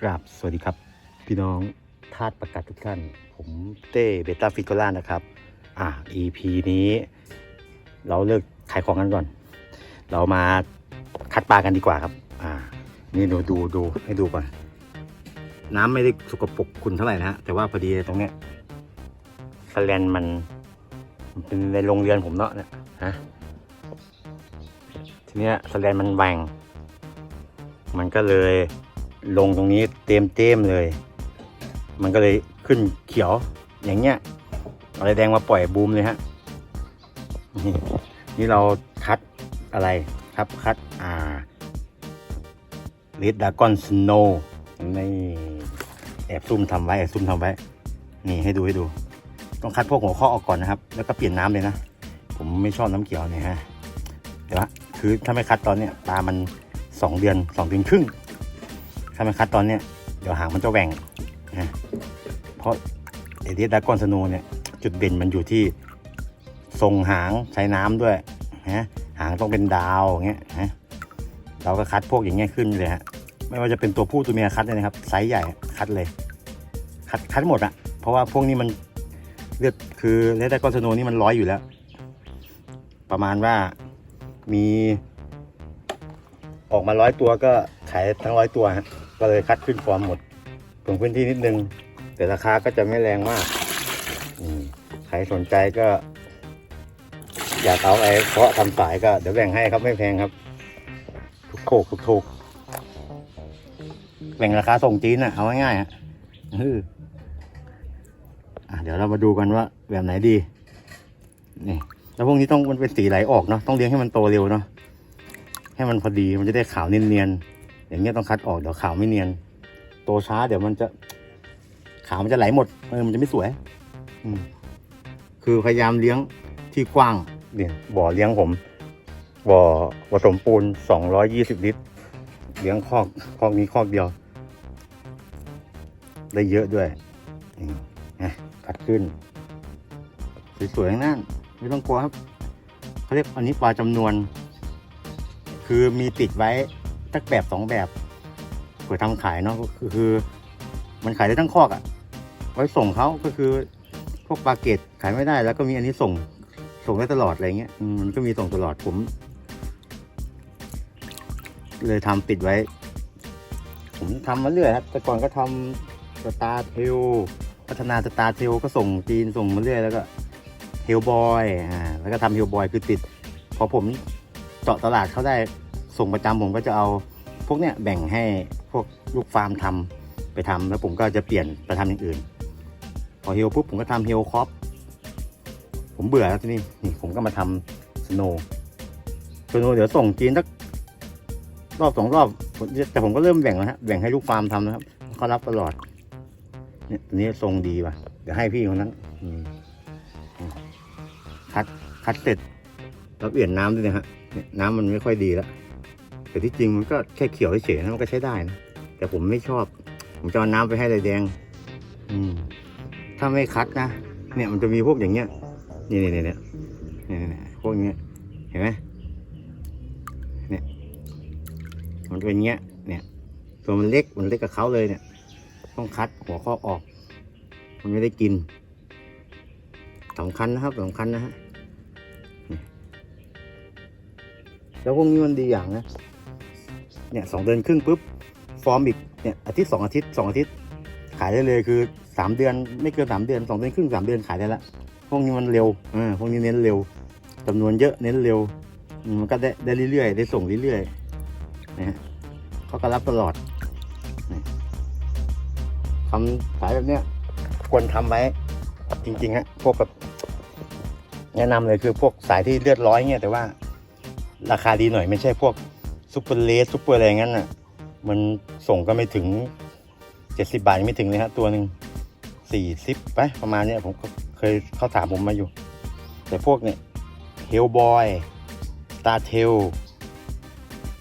กราบสวัสดีครับ พี่น้องทาสประกาศทุกท่าน ผมเต้เบต้าฟิกโกล่านะครับ อ่า EP นี้ เราเลิกขายของกันก่อน เรามาคัดปลากันดีกว่าครับ อ่า นี่ดูดูดูให้ดูก่อน น้ำไม่ได้สกปรกคุณเท่าไหร่นะฮะ แต่ว่าพอดีตรงเนี้ยสแลนมันมันเป็นในโรงเรียนผมเนาะเนี่ยฮะทีเนี้ยสแลนมันแหว่งมันก็เลย ลงตรงนี้เต็มเต็มเลย มันก็เลยขึ้นเขียวอย่างเงี้ยอะไรแดงมาปล่อยบูมเลยฮะนี่นี่เราคัดอะไรครับคัดอ่าเลดดากอนสโนนี่แอบซุ่มทำไว้แอบซุ่มทำไว้ นี่ให้ดูให้ดู ต้องคัดพวกหัวข้อออกก่อนนะครับ แล้วก็เปลี่ยนน้ำเลยนะ ผมไม่ชอบน้ำเขียวเนี่ยฮะเดี๋ยวคือถ้าไม่คัดตอนเนี้ยปลามันสองเดือนสองเดือนครึ่ง ถ้าไม่คัดตอนเนี้ยเดี๋ยวหางมันจะแหว่งนะเพราะเอเดียดากอนสโนเนี่ยจุดเด่นมันอยู่ที่ทรงหางใช้น้ำด้วยนะหางต้องเป็นดาวอย่างเงี้ยนะเราก็คัดพวกอย่างเงี้ยขึ้นเลยฮะไม่ว่าจะเป็นตัวผู้ตัวเมียคัดเลยนะครับไซส์ใหญ่คัดเลย คัดคัดหมดอะเพราะว่าพวกนี้มันเลือดคือเลดดากอนสโนนี่มันร้อยอยู่แล้ว ประมาณว่ามีออกมาร้อยตัวก็ขายทั้งร้อยตัวฮะ ก็เลยคัดขึ้นฟอร์มหมดตรงพื้นที่นิดนึง แต่ราคาก็จะไม่แรงมากมใครสนใจก็ อยากเอาไอ้เพาะทำสายก็เดี๋ยวแบ่งให้ครับไม่แพงครับ ทุกโคกทุกถูกแบ่งราคาส่งจีนอะเอาง่ายๆฮะฮือะเดี๋ยวเรามาดูกันว่าแบบไหนดี นี่ แล้วพวกนี้ต้องมันเป็นสีไหลออกเนาะ ต้องเลี้ยงให้มันโตเร็วเนาะ ให้มันพอดี มันจะได้ขาวเนียนๆ อย่างเงี้ยต้องคัดออกเดี๋ยวขาวไม่เนียน โตช้าเดี๋ยวมันจะขาวมันจะไหลหมดเออมันจะไม่สวย อืมคือพยายามเลี้ยงที่กว้างเนี่ยบ่อเลี้ยงผมบ่อผสมปูนสองร้อยยี่สิบลิตร เลี้ยงคอกคอกนี้คอกเดียว ได้เยอะด้วยอืมนะคัดขึ้น สวยๆงนั้นไม่ต้องกลัวครับเขาเรียกอันนี้ปลาจำนวน คือมีติดไว้ ตักแบบสองแบบเผื่อทำขายเนาะก็คือ มันขายได้ทั้งคอกอะ่ะ ไว้ส่งเขาก็คือพวกปลาเกตขายไม่ได้ แล้วก็มีอันนี้ส่ง ส่งได้ตลอดอะไรเงี้ยมันก็มีส่งตลอดผม เลยทำติดไว้ ผมทำมาเรื่อยครับแต่ก่อนก็ทำสตาร์เทลพัฒนาสตาร์เทลก็ส่งจีนส่งมาเรื่อยแล้วก็เฮลบอยอ่าแล้วก็ทำเฮลบอยคือติด พอผมเจาะตลาดเขาได้ ส่งประจำผมก็จะเอาพวกเนี้ยแบ่งให้พวกลูกฟาร์มทำไปทำแล้วผมก็จะเปลี่ยนไปทำอย่างอื่น พอเฮลปุ๊บผมก็ทำเฮลคอปผมเบื่อแล้วที่นี้นี่ผมก็มาทำสโนว์สโนว์เดี๋ยวส่งจีนสักรอบสองรอบแต่ผมก็เริ่มแบ่งแล้วฮะแบ่งให้ลูกฟาร์มทำนะครับเขารับตลอดเนี่ยอันนี้ทรงดีว่ะ เดี๋ยวให้พี่คนนั้นคัดคัดเสร็จแล้วเปลี่ยนน้ำด้วยนะฮะเนี่ยน้ำมันไม่ค่อยดีแล้ว แต่ที่จริงมันก็แค่เขียวเฉยๆนะมันก็ใช้ได้นะแต่ผมไม่ชอบ ผมจะเอาน้ำไปให้เลยแดง อืมถ้าไม่คัดนะเนี่ยมันจะมีพวกอย่างเงี้ยนี่นี่นี่นี่ยเนี่ยเนี่ยพวกเนี้ยเห็นไหมเนี่ยมันจะเป็นเงี้ย เนี่ย ตัวมันเล็กมันเล็กกับเขาเลยเนี่ย ต้องคัดหัวข้อออก มันไม่ได้กินสำคัญนะครับสำคัญนะฮะแล้วพวกนี้มันดีอย่างนะ เนี่ยสองเดือนครึ่งปุ๊บฟอร์มอีกเนี่ยอาทิตย์สองอาทิตย์สองอาทิตย์ขายได้เลยคือสามเดือนไม่เกินสามเดือนสองเดือนครึ่งสามเดือนขายได้ละพวกนี้มันเร็วอ่าพวกนี้เน้นเร็วจำนวนเยอะเน้นเร็วมันก็ได้ได้เรื่อยๆได้ส่งเรื่อยๆนะฮะเขาก็รับตลอดทำขายแบบเนี้ยควรทำไว้จริงๆฮะพวกแบบแนะนำเลยคือพวกสายที่เลือดร้อยเนี่ยแต่ว่า ราคาดีหน่อยไม่ใช่พวก ซูเปอร์เลสซูเปอร์อะไรงั้นน่ะ มันส่งก็ไม่ถึงเจ็ดสิบบาทยังไม่ถึงเลยฮะตัวหนึ่งสี่สิบไปประมาณเนี้ยผมก็เคยเขาถามผมมาอยู่ แต่พวกเนี่ยเฮลบอยตาเทล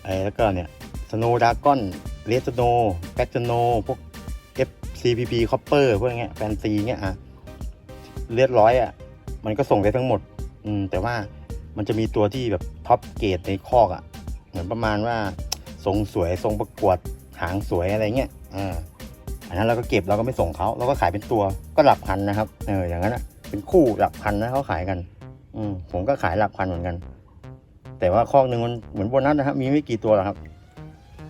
ไอ้แล้วก็เนี่ยสโนดากอนเลสโนแบ็กโนพวก FCPP คอปเปอร์พวกเงี้ยแฟนซีเงี้ยอะเลือดร้อยอะ มันก็ส่งได้ทั้งหมด อืมแต่ว่ามันจะมีตัวที่แบบท็อปเกรดในคอกอะ เหมือนประมาณว่าทรงสวยทรงประกวดหางสวยอะไรเงี้ยอ่าอันนั้นเราก็เก็บเราก็ไม่ส่งเขาเราก็ขายเป็นตัวก็หลักพันนะครับเอออย่างนั้นนะเป็นคู่หลักพันนะเขาขายกัน อืมผมก็ขายหลักพันเหมือนกัน แต่ว่าคอกหนึ่งมันเหมือนโบนัสนะครับ มีไม่กี่ตัวหรอกครับ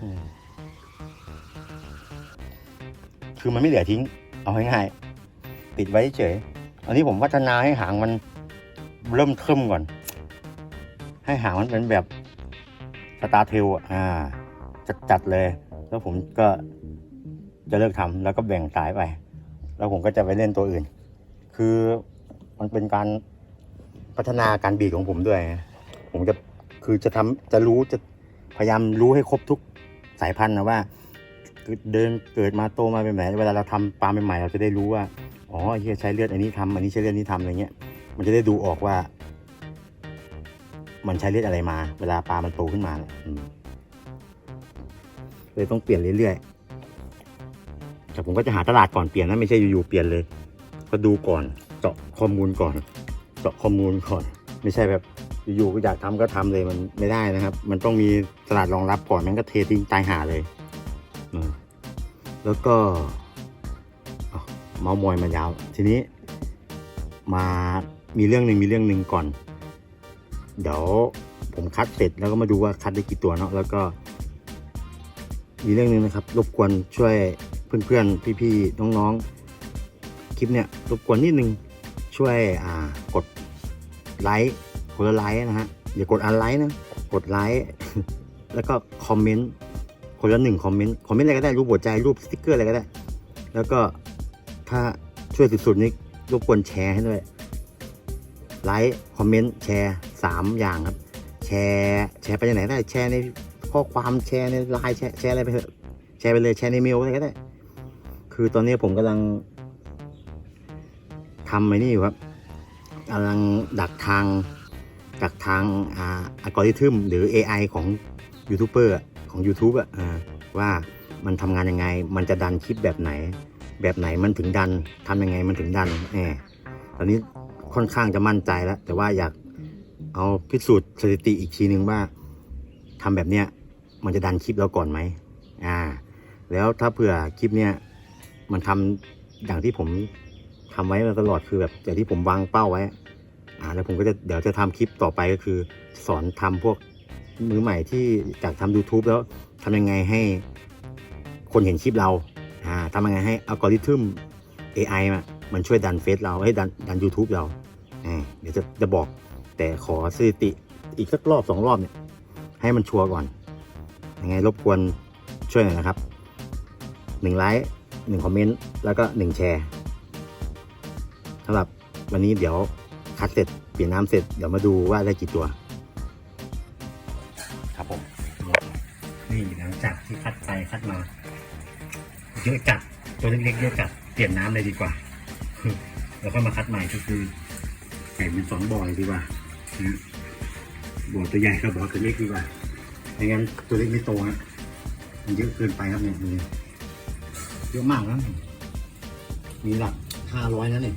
อืมคือมันไม่เหลือทิ้ง เอาง่ายๆติดไว้เฉยอันนี้ผมพัฒนาให้หางมันเริ่มเทิมก่อน ให้หางมันเป็นแบบ สตาร์เทลอ่าจัดเลย แล้วผมก็จะเลิกทำแล้วก็แบ่งสายไป แล้วผมก็จะไปเล่นตัวอื่น คือมันเป็นการพัฒนาการบีดของผมด้วย ผมจะคือจะทำจะรู้จะพยายามรู้ให้ครบทุกสายพันธุ์นะว่าเดินเกิดมาโตมาเป็นแบบไหนเวลาเราทำปลาใหม่ๆเราจะได้รู้ว่าอ๋อเฮียใช้เลือดอันนี้ทำอันนี้ใช้เลือดนี้ทำอะไรเงี้ยมันจะได้ดูออกว่า มันใช้เลือดอะไรมา เวลาปลามันโตขึ้นมาเนี่ยเลยต้องเปลี่ยนเรื่อยๆ แต่ผมก็จะหาตลาดก่อนเปลี่ยนนะไม่ใช่อยู่ๆเปลี่ยนเลย ก็ดูก่อนเจาะข้อมูลก่อนเจาะข้อมูลก่อน ไม่ใช่แบบอยู่ๆก็อยากทำก็ทำเลยมันไม่ได้นะครับ มันต้องมีตลาดรองรับก่อนมันก็เททิ้งตายหาเลยแล้วก็อ้าวเมาส์มอยมันยาว ทีนี้มามีเรื่องหนึ่งมีเรื่องหนึ่งก่อน เดี๋ยวผมคัดเสร็จแล้วก็มาดูว่าคัดได้กี่ตัวเนาะแล้วก็มีเรื่องหนึงนะครับ รบกวนช่วยเพื่อนๆพี่ๆน้องๆ คลิปเนี่ยรบกวนนิดนึงช่วยอ่ากดไลค์คนละไลค์นะฮะอย่ากดอันไลค์นะกดไลค์แล้วก็คอมเมนต์คนละหนึ่งคอมเมนต์คอมเมนต์อะไรก็ได้รูปหัวใจรูปสติ๊กเกอร์อะไรก็ได้ แล้วก็ถ้าช่วยสุดๆนี่รบกวนแชร์ให้ด้วยไลค์คอมเมนต์แชร์ สามอย่างครับ แชร์แชร์ไปไหนได้แชร์ในข้อความแชร์ในไลน์แชร์แชร์อะไรไปเถอะแชร์ไปเลยแชร์ในเมลอะไรก็ได้ คือตอนนี้ผมกำลังทำไอ้นี่อยู่ครับกำลังดักทางดักทางอัลกอริทึมหรือ AI ของยูทูบเบอร์ของ YouTube อะว่ามันทำงานยังไง มันจะดันคลิปแบบไหน แบบไหนมันถึงดันทำยังไงมันถึงดันแหมตอนนี้ค่อนข้างจะมั่นใจแล้ว แต่ว่าอยาก เอาพิสูจน์สถิติอีกทีนึงว่าทำแบบเนี้ยมันจะดันคลิปเราก่อนไหมอ่า แล้วถ้าเผื่อคลิปเนี้ยมันทำอย่างที่ผมทำไว้มาตลอดคือแบบอย่างที่ผมวางเป้าไว้ อ่าแล้วผมก็จะเดี๋ยวจะทำคลิปต่อไปก็คือ สอนทำพวกมือใหม่ที่จากทำ YouTube แล้วทำยังไงให้คนเห็นคลิปเราอ่าทำยังไงให้อัลกอริทึม AI มามันช่วยดันเฟซเราให้ดันดัน YouTube เราอ่าเดี๋ยวจะจะบอก แต่ขอสถิติอีกสักรอบสองรอบเนี่ย ให้มันชัวร์ก่อน ยังไงรบกวนช่วยหน่อยนะครับหนึ่งไลค์หนึ่งคอมเมนต์แล้วก็หนึ่งแชร์สำหรับวันนี้เดี๋ยวคัดเสร็จเปลี่ยนน้ำเสร็จเดี๋ยวมาดูว่าได้กี่ตัว ครับผมนี่หลังจากที่คัดไปคัดมา เยอะจัดตัวเล็กๆเยอะจัดเปลี่ยนน้ำเลยดีกว่าแล้วก็มาคัดใหม่ก็คือแบ่งเป็นสองบ่อเลยดีกว่า นะบ่อตัวใหญ่กับบ่อตัวเล็กดีกว่าไม่งั้นตัวเล็กไม่โตฮะมันเยอะเกินไปครับเนี่ยดูดิเยอะมากนะมีหลักห้าร้อยนั่นเอง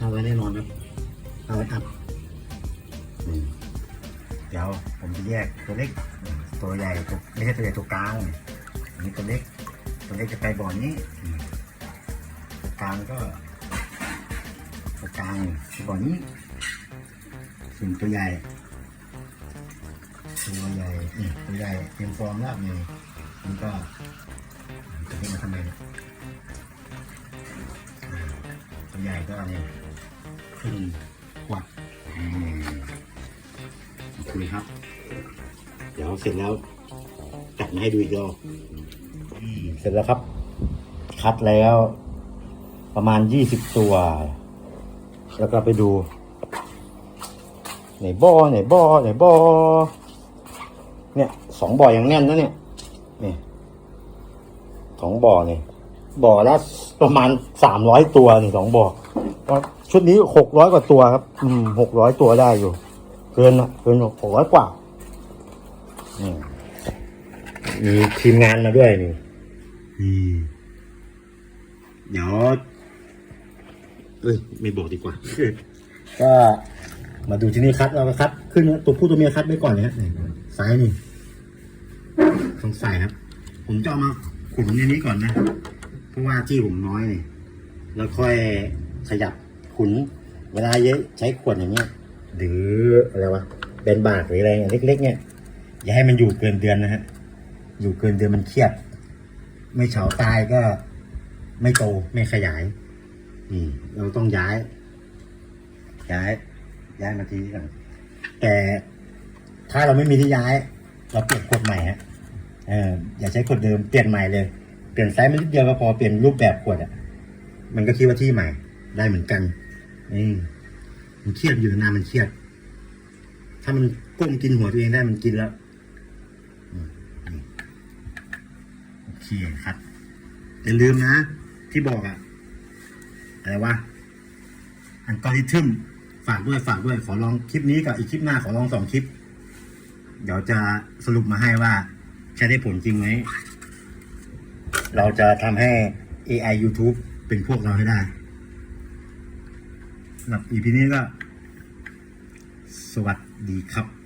ห้าร้อยแน่นอนครับห้าร้อยอัพเดี๋ยวผมจะแยกตัวเล็ก ตัวใหญ่ตัวไม่ใช่ตัวใหญ่ตัวกลางอันนี้ตัวเล็ก ตัวเล็กจะไปบ่อนี้ตัวกลางก็ตัวกลางบ่อนี้ ส่วนตัวใหญ่ ตัวใหญ่นี่ตัวใหญ่เตรียมฟอร์มแล้วนี่มันก็ตัวนี้มาทำไมเนี่ยอ่าตัวใหญ่ก็นี่ขึ้นกวักอืมโอเคครับ เดี๋ยวเสร็จแล้วจัดมาให้ดูอีกรอบอืมเสร็จแล้วครับ คัดแล้ว ประมาณยี่สิบตัว แล้วก็ไปดู ไหนบ่อไหนบ่อไหนบ่อเนี่ยสองบ่อยังแน่นนะเนี่ยนี่สองบ่อเนี่ยบ่อละประมาณสามร้อยตัวนี่สองบ่อก็ชุดนี้หกร้อยกว่าตัวครับ อืมหกร้อยตัวได้อยู่ เกินอะเกินหกร้อยกว่าอืมมีทีมงานมาด้วยนี่อืมเดี๋ยวเอ้ยไม่บอกดีกว่า ก็ มาดูที่นี่คัดเราก็คัดขึ้นตัวผู้ตัวเมียคัดไว้ก่อนนะฮะนี่ซ้ายนี่ต้องใส่ครับ ผมจะเอามาขุนในนี้ก่อนนะเพราะว่าที่ผมน้อยเนี่ยแล้วค่อยขยับขุน เวลาเยอะใช้ขวดอย่างเงี้ยหรืออะไรวะเป็นบากหรืออะไรอย่างเล็กๆเนี่ยอย่าให้มันอยู่เกินเดือนนะฮะอยู่เกินเดือนมันเครียด ไม่เฉาตายก็ไม่โตไม่ขยายนี่เราต้องย้าย ย้าย ย้ายมาที่นี่ก่อนแต่ถ้าเราไม่มีที่ย้าย เราเปลี่ยนขวดใหม่ฮะเอออย่าใช้ขวดเดิมเปลี่ยนใหม่เลย เปลี่ยนไซส์มันนิดเดียวก็พอเปลี่ยนรูปแบบขวดอะมันก็คิดว่าที่ใหม่ ได้เหมือนกันนี่มันเครียดอยู่นานมันเครียด ถ้ามันก้มกินหัวตัวเองได้มันกินแล้วโอเคครับอย่าลืมนะ ที่บอกอะอะไรวะอันกอริทึม ฝากด้วยฝากด้วยขอลองคลิปนี้กับอีกคลิปหน้าขอลองสองคลิป เดี๋ยวจะสรุปมาให้ว่าใช้ได้ผลจริงไหม เราจะทำให้ AI YouTube เป็นพวกเราให้ได้สำหรับ EP นี้ก็ สวัสดีครับ